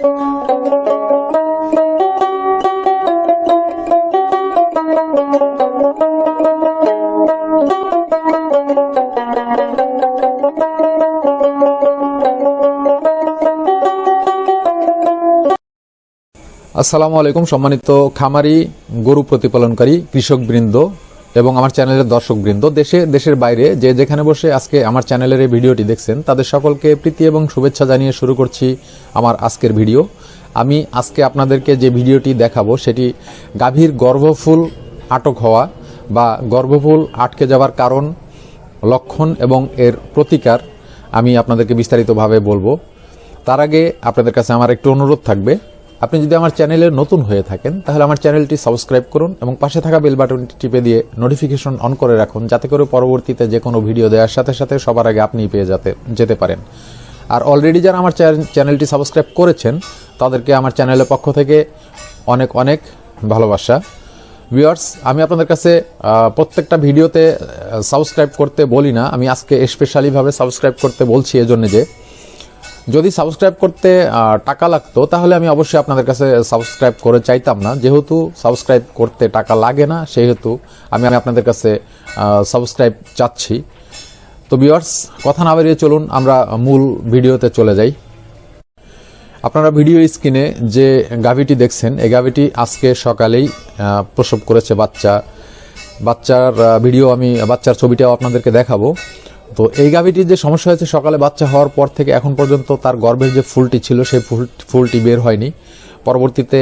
আসসালামু আলাইকুম সম্মানিত খামারি গরু প্রতিপালনকারী কৃষকবৃন্দ। এবং আমার চ্যানেলের দর্শকবৃন্দ, দেশে, দেশের বাইরে যে যেখানে বসে আজকে আমার চ্যানেলের এই ভিডিওটি দেখছেন, তাদের সকলকে প্রীতি এবং শুভেচ্ছা জানিয়ে শুরু করছি আমার আজকের ভিডিও। আমি আজকে আপনাদেরকে যে ভিডিওটি দেখাবো, সেটি গাভীর গর্ভফুল আটক হওয়া বা গর্ভফুল আটকে যাওয়ার কারণ, লক্ষণ এবং এর প্রতিকার আমি আপনাদেরকে বিস্তারিতভাবে বলব। তার আগে আপনাদের কাছে আমার একটু অনুরোধ থাকবে। আপনি যদি আমার চ্যানেলে নতুন হয়ে থাকেন, তাহলে আমার চ্যানেলটি সাবস্ক্রাইব করুন এবং পাশে থাকা বেল বাটনটি টিপে দিয়ে নোটিফিকেশন অন করে রাখুন, যাতে করে পরবর্তীতে যে কোনো ভিডিও দেওয়ার সাথে সাথে সবার আগে আপনি পেয়ে যাতে, যেতে পারেন। আর অলরেডি যারা আমার চ্যানেলটি সাবস্ক্রাইব করেছেন, তাদেরকে আমার চ্যানেলের পক্ষ থেকে অনেক অনেক ভালোবাসা। ভিউয়ার্স আমি আপনাদের কাছে প্রত্যেকটা ভিডিওতে সাবস্ক্রাইব করতে বলি না, আমি আজকে স্পেশালিভাবে সাবস্ক্রাইব করতে বলছি এজন্য যে যদি সাবস্ক্রাইব করতে টাকা লাগতো, তাহলে আমি অবশ্যই আপনাদের কাছে সাবস্ক্রাইব করে চাইতাম না। যেহেতু সাবস্ক্রাইব করতে টাকা লাগে না, সেহেতু আমি আমি আপনাদের কাছে সাবস্ক্রাইব চাচ্ছি। তো বিয়ার্স কথা না বেরিয়ে চলুন, আমরা মূল ভিডিওতে চলে যাই। আপনারা ভিডিও স্ক্রিনে যে গাভিটি দেখছেন, এই গাভিটি আজকে সকালেই প্রসব করেছে বাচ্চা। বাচ্চার ভিডিও আমি, বাচ্চার ছবিটাও আপনাদেরকে দেখাবো। তো এই গাভিটির যে সমস্যা হয়েছে, সকালে বাচ্চা হওয়ার পর থেকে এখন পর্যন্ত তার গর্ভের যে ফুলটি ছিল, সেই ফুল ফুলটি বের হয়নি। পরবর্তীতে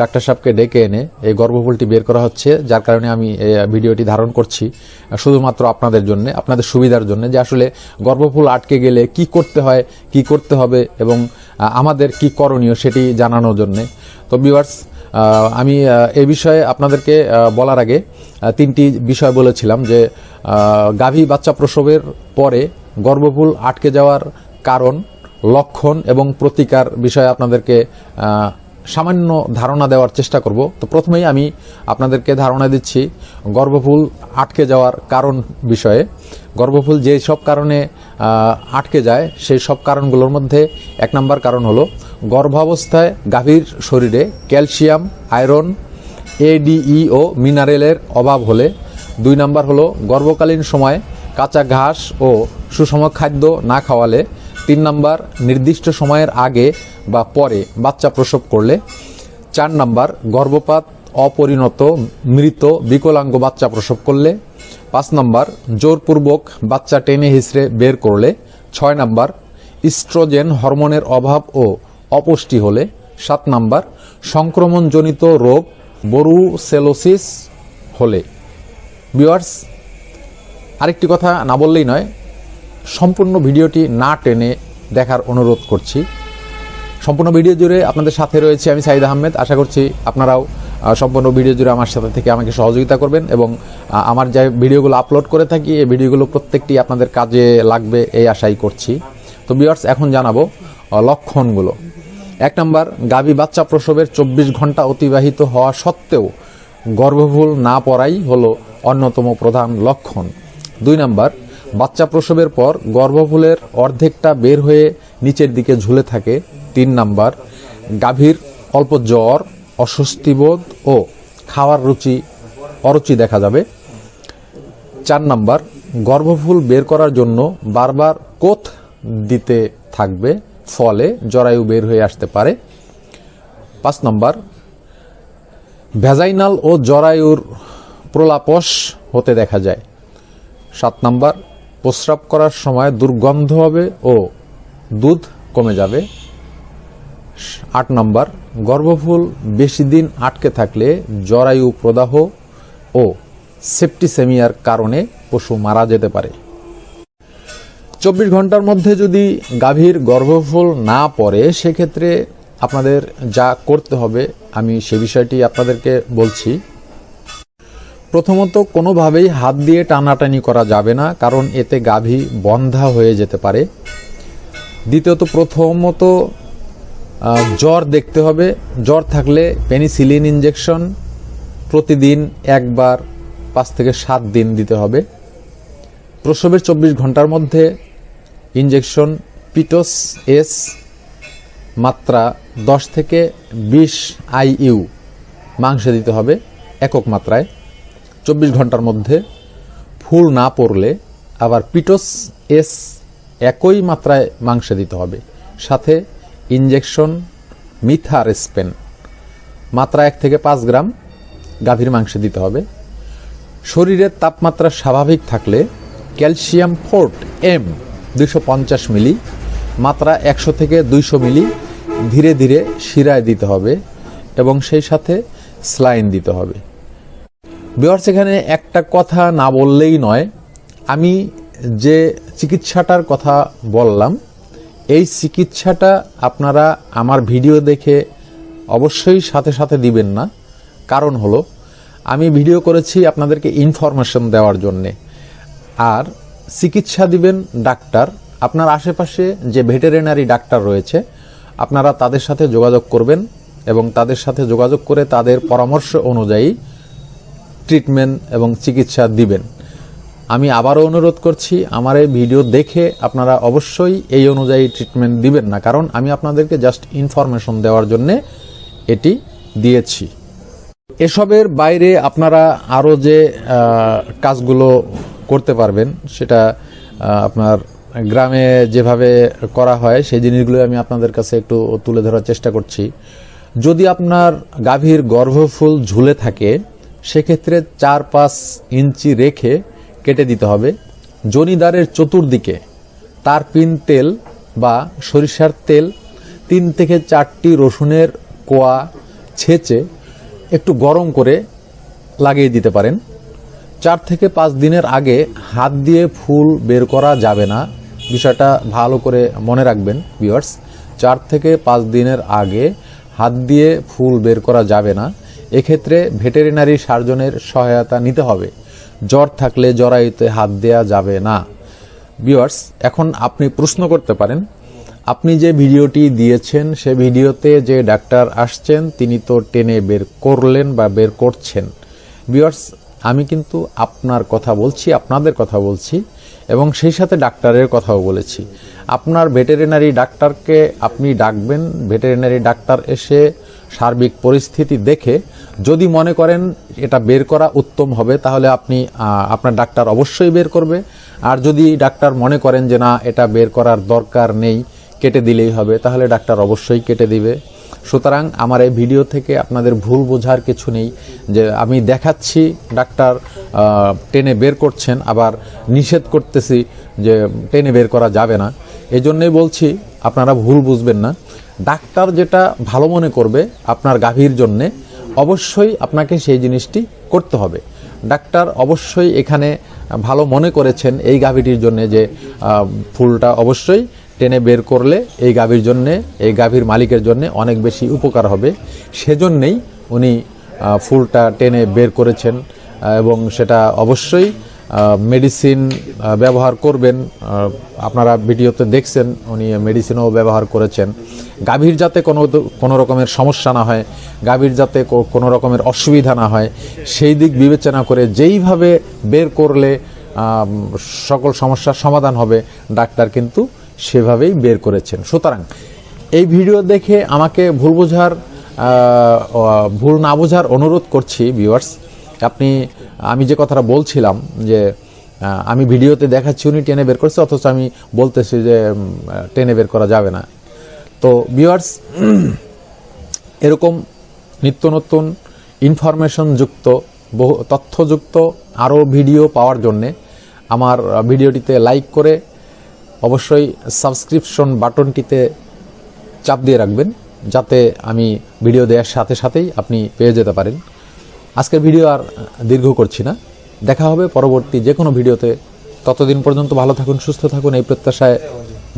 ডাক্তার সাহেবকে ডেকে এনে এই গর্ভফুলটি বের করা হচ্ছে, যার কারণে আমি ভিডিওটি ধারণ করছি শুধুমাত্র আপনাদের জন্য, আপনাদের সুবিধার জন্য যে আসলে গর্ভফুল আটকে গেলে কি করতে হয়, কি করতে হবে এবং আমাদের কি করণীয় সেটি জানানোর জন্য। তো ভিউয়ার্স আমি এ বিষয়ে আপনাদেরকে বলার আগে তিনটি বিষয় বলেছিলাম যে গাভী বাচ্চা প্রসবের পরে গর্ভফুল আটকে যাওয়ার কারণ, লক্ষণ এবং প্রতিকার বিষয়ে আপনাদেরকে সামান্য ধারণা দেওয়ার চেষ্টা করব। তো প্রথমেই আমি আপনাদেরকে ধারণা দিচ্ছি গর্ভফুল আটকে যাওয়ার কারণ বিষয়ে। গর্ভফুল যে সব কারণে আটকে যায় সেই সব কারণগুলোর মধ্যে এক নম্বর কারণ হলো গর্ভাবস্থায় গাভীর শরীরে ক্যালসিয়াম, আয়রন এডিই ও মিনারেলের অভাব হলে। দুই নাম্বার হলো গর্ভকালীন সময় কাঁচা ঘাস ও সুষম খাদ্য না খাওয়ালে। তিন নাম্বার নির্দিষ্ট সময়ের আগে বা পরে বাচ্চা প্রসব করলে। চার নাম্বার গর্ভপাত অপরিণত, মৃত, বিকলাঙ্গ বাচ্চা প্রসব করলে। পাঁচ নম্বর, জোরপূর্বক বাচ্চা টেনে হিসড়ে বের করলে। ছয় নম্বর, ইস্ট্রোজেন হরমোনের অভাব ও অপুষ্টি হলে। সাত নম্বর, সংক্রমণজনিত রোগ, বরুসেলোসিস হলে। বিওয়ার্স আরেকটি কথা না বললেই নয়, সম্পূর্ণ ভিডিওটি না টেনে দেখার অনুরোধ করছি। সম্পূর্ণ ভিডিও জুড়ে আপনাদের সাথে রয়েছে আমি সাইদ আহমেদ। আশা করছি আপনারাও সম্পূর্ণ ভিডিও জুড়ে আমার সাথে থেকে আমাকে সহযোগিতা করবেন এবং আমার যে ভিডিওগুলো আপলোড করে থাকি, এই ভিডিওগুলো প্রত্যেকটি আপনাদের কাজে লাগবে এই আশাই করছি। তো বিয়ার্স এখন জানাব লক্ষণগুলো। এক নম্বর, গাভী বাচ্চা প্রসবের চব্বিশ ঘণ্টা অতিবাহিত হওয়া সত্ত্বেও গর্ভভুল না পড়াই হলো অন্যতম প্রধান লক্ষণ। দুই নাম্বার, বাচ্চা প্রসবের পর গর্ভফুলের অর্ধেকটা বের হয়ে নিচের দিকে ঝুলে থাকে। তিন নাম্বার, গাভীর অল্প জ্বর অস্বস্তিবোধ ও খাওয়ার রুচি অরুচি দেখা যাবে। চার নাম্বার, গর্ভফুল বের করার জন্য বারবার কোথ দিতে থাকবে, ফলে জরায়ু বের হয়ে আসতে পারে। পাঁচ নম্বর, ভ্যাজাইনাল ও জরায়ুর প্রলাপস হতে দেখা যায়। সাত নাম্বার, প্রস্রাব করার সময় দুর্গন্ধ হবে ও দুধ কমে যাবে। আট নম্বর গর্ভফুল বেশি দিন আটকে থাকলে জরায়ু প্রদাহ ও সেপ্টিসেমিয়ার কারণে পশু মারা যেতে পারে। চব্বিশ ঘণ্টার মধ্যে যদি গাভীর গর্ভফুল না পড়ে, সেক্ষেত্রে আপনাদের যা করতে হবে, আমি সে বিষয়টি আপনাদেরকে বলছি। প্রথমত, কোনোভাবেই হাত দিয়ে টানাটানি করা যাবে না, কারণ এতে গাভী বন্ধা হয়ে যেতে পারে। দ্বিতীয়ত, প্রথমত জ্বর দেখতে হবে। জ্বর থাকলে পেনিসিলিন ইঞ্জেকশন প্রতিদিন একবার পাঁচ থেকে সাত দিন দিতে হবে। প্রসবের চব্বিশ ঘণ্টার মধ্যে ইঞ্জেকশন পিটোস এস মাত্রা দশ থেকে বিশ আইইউ মাংসে দিতে হবে একক মাত্রায়। চব্বিশ ঘণ্টার মধ্যে ফুল না পড়লে আবার পিটোস এস একই মাত্রায় মাংসে দিতে হবে। সাথে ইনজেকশন মিথার স্পেন মাত্রা এক থেকে পাঁচ গ্রাম, গাভীর মাংসে দিতে হবে। শরীরের তাপমাত্রা স্বাভাবিক থাকলে ক্যালসিয়াম ফোর্ট এম দুশো পঞ্চাশ মিলি, মাত্রা একশো থেকে দুইশো মিলি ধীরে ধীরে শিরায় দিতে হবে এবং সেই সাথে স্লাইন দিতে হবে। বিহার সেখানে একটা কথা না বললেই নয়, আমি যে চিকিৎসাটার কথা বললাম এই চিকিৎসাটা আপনারা আমার ভিডিও দেখে অবশ্যই সাথে সাথে দিবেন না। কারণ হলো, আমি ভিডিও করেছি আপনাদেরকে ইনফরমেশন দেওয়ার জন্যে। আর চিকিৎসা দিবেন ডাক্তার। আপনার আশেপাশে যে ভেটেরিনারি ডাক্তার রয়েছে, আপনারা তাদের সাথে যোগাযোগ করবেন এবং তাদের সাথে যোগাযোগ করে তাদের পরামর্শ অনুযায়ী ট্রিটমেন্ট এবং চিকিৎসা দিবেন। আমি আবারও অনুরোধ করছি, আমার এই ভিডিও দেখে আপনারা অবশ্যই এই অনুযায়ী ট্রিটমেন্ট দিবেন না। কারণ আমি আপনাদেরকে জাস্ট ইনফরমেশন দেওয়ার জন্যে এটি দিয়েছি। এসবের বাইরে আপনারা আরও যে কাজগুলো করতে পারবেন, সেটা আপনার গ্রামে যেভাবে করা হয়, সেই জিনিসগুলো আমি আপনাদের কাছে একটু তুলে ধরার চেষ্টা করছি। যদি আপনার গাভীর গর্ভফুল ঝুলে থাকে, সেক্ষেত্রে চার পাঁচ ইঞ্চি রেখে কেটে দিতে হবে। জনিদারের চতুর্দিকে তার পিন তেল বা সরিষার তেল, তিন থেকে চারটি রসুনের কোয়া ছেঁচে একটু গরম করে লাগিয়ে দিতে পারেন। চার থেকে পাঁচ দিনের আগে হাত দিয়ে ফুল বের করা যাবে না। বিষয়টা ভালো করে মনে রাখবেন ভিউয়ার্স চার থেকে পাঁচ দিনের আগে হাত দিয়ে ফুল বের করা যাবে না। এক্ষেত্রে ভেটেরিনারি সার্জনের সহায়তা নিতে হবে। জ্বর থাকলে জরায়ুতে হাত দেয়া যাবে না। ভিউয়ার্স এখন আপনি প্রশ্ন করতে পারেন, আপনি যে ভিডিওটি দিয়েছেন, সে ভিডিওতে যে ডাক্তার আসছেন, তিনি তো টেনে বের করলেন বা বের করছেন। ভিউয়ার্স আমি কিন্তু আপনার কথা বলছি, আপনাদের কথা বলছি, এবং সেই সাথে ডাক্তারের কথাও বলেছি। আপনার ভেটেরিনারি ডাক্তারকে আপনি ডাকবেন, ভেটেরিনারি ডাক্তার এসে সার্বিক পরিস্থিতি দেখে যদি মনে করেন এটা বের করা উত্তম হবে, তাহলে আপনি আপনার ডাক্তার অবশ্যই বের করবে। আর যদি ডাক্তার মনে করেন যে না, এটা বের করার দরকার নেই, কেটে দিলেই হবে, তাহলে ডাক্তার অবশ্যই কেটে দিবে। সুতরাং আমার এই ভিডিও থেকে আপনাদের ভুল বোঝার কিছু নেই, যে আমি দেখাচ্ছি, ডাক্তার টেনে বের করছেন, আবার নিষেধ করতেছি যে টেনে বের করা যাবে না। এই জন্যই বলছি, আপনারা ভুল বুঝবেন না। ডাক্তার যেটা ভালো মনে করবে আপনার গাভীর জন্যে, অবশ্যই আপনাকে সেই জিনিসটি করতে হবে। ডাক্তার অবশ্যই এখানে ভালো মনে করেছেন এই গাভীটির জন্য যে ফুলটা অবশ্যই টেনে বের করলে এই গাভীর জন্যে, এই গাভীর মালিকের জন্য অনেক বেশি উপকার হবে। সেজন্যেই উনি ফুলটা টেনে বের করেছেন এবং সেটা অবশ্যই মেডিসিন ব্যবহার করবেন। আপনারা ভিডিওতে দেখছেন, উনি মেডিসিনও ব্যবহার করেছেন। গাভীর যাতে কোনো কোনো রকমের সমস্যা না হয়, গাভীর যাতে কোনো রকমের অসুবিধা না হয়। সেই দিক বিবেচনা করে যেইভাবে বের করলে সকল সমস্যার সমাধান হবে, ডাক্তার কিন্তু সেভাবেই বের করেছেন। সুতরাং এই ভিডিও দেখে আমাকে ভুল বোঝার ভুল না বোঝার অনুরোধ করছি ভিউয়ার্স আপনি আমি যে কথাটা বলছিলাম যে আমি ভিডিওতে দেখাচ্ছি উনি টেনে বের করছে, অথচ আমি বলতেছি যে টেনে বের করা যাবে না। তো ভিউয়ার্স এরকম নিত্য নতুন ইনফরমেশন যুক্ত, বহু তথ্যযুক্ত আরও ভিডিও পাওয়ার জন্যে আমার ভিডিওটিতে লাইক করে অবশ্যই সাবস্ক্রিপশন বাটনটিতে চাপ দিয়ে রাখবেন, যাতে আমি ভিডিও দেওয়ার সাথে সাথেই আপনি পেয়ে যেতে পারেন। আজকের ভিডিও আর দীর্ঘ করছি না। দেখা হবে পরবর্তী যে কোনো ভিডিওতে। ততদিন পর্যন্ত ভালো থাকুন, সুস্থ থাকুন, এই প্রত্যাশায়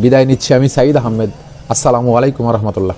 বিদায় নিচ্ছি আমি সাঈদ আহমেদ। আসসালামু আলাইকুম রহমতুল্লাহ।